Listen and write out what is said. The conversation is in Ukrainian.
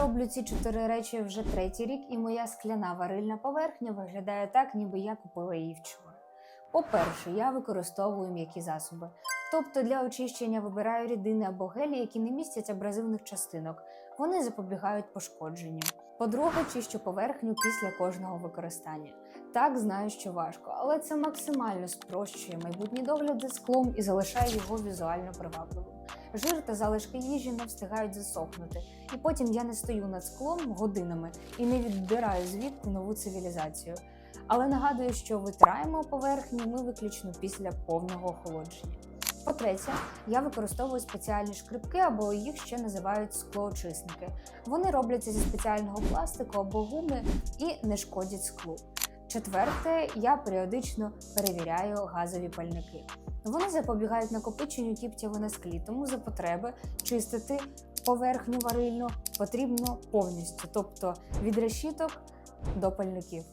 роблю ці чотири речі вже третій рік, і моя скляна варильна поверхня виглядає так, ніби я купила її вчора. По-перше, я використовую м'які засоби. Тобто для очищення вибираю рідини або гелі, які не містять абразивних частинок. Вони запобігають пошкодженню. По-друге, чищу поверхню після кожного використання. Так, знаю, що важко, але це максимально спрощує майбутній догляд за склом і залишає його візуально привабливим. Жир та залишки їжі не встигають засохнути, і потім я не стою над склом годинами і не віддираю звідти нову цивілізацію. Але нагадую, що витираємо поверхню ми виключно після повного охолодження. По-третє, я використовую спеціальні шкрибки або їх ще називають склоочисники. Вони робляться зі спеціального пластику або гуми і не шкодять склу. Четверте, я періодично перевіряю газові пальники. Вони запобігають накопиченню кіптяви на склі, тому за потреби чистити поверхню варильну потрібно повністю, тобто від решіток до пальників.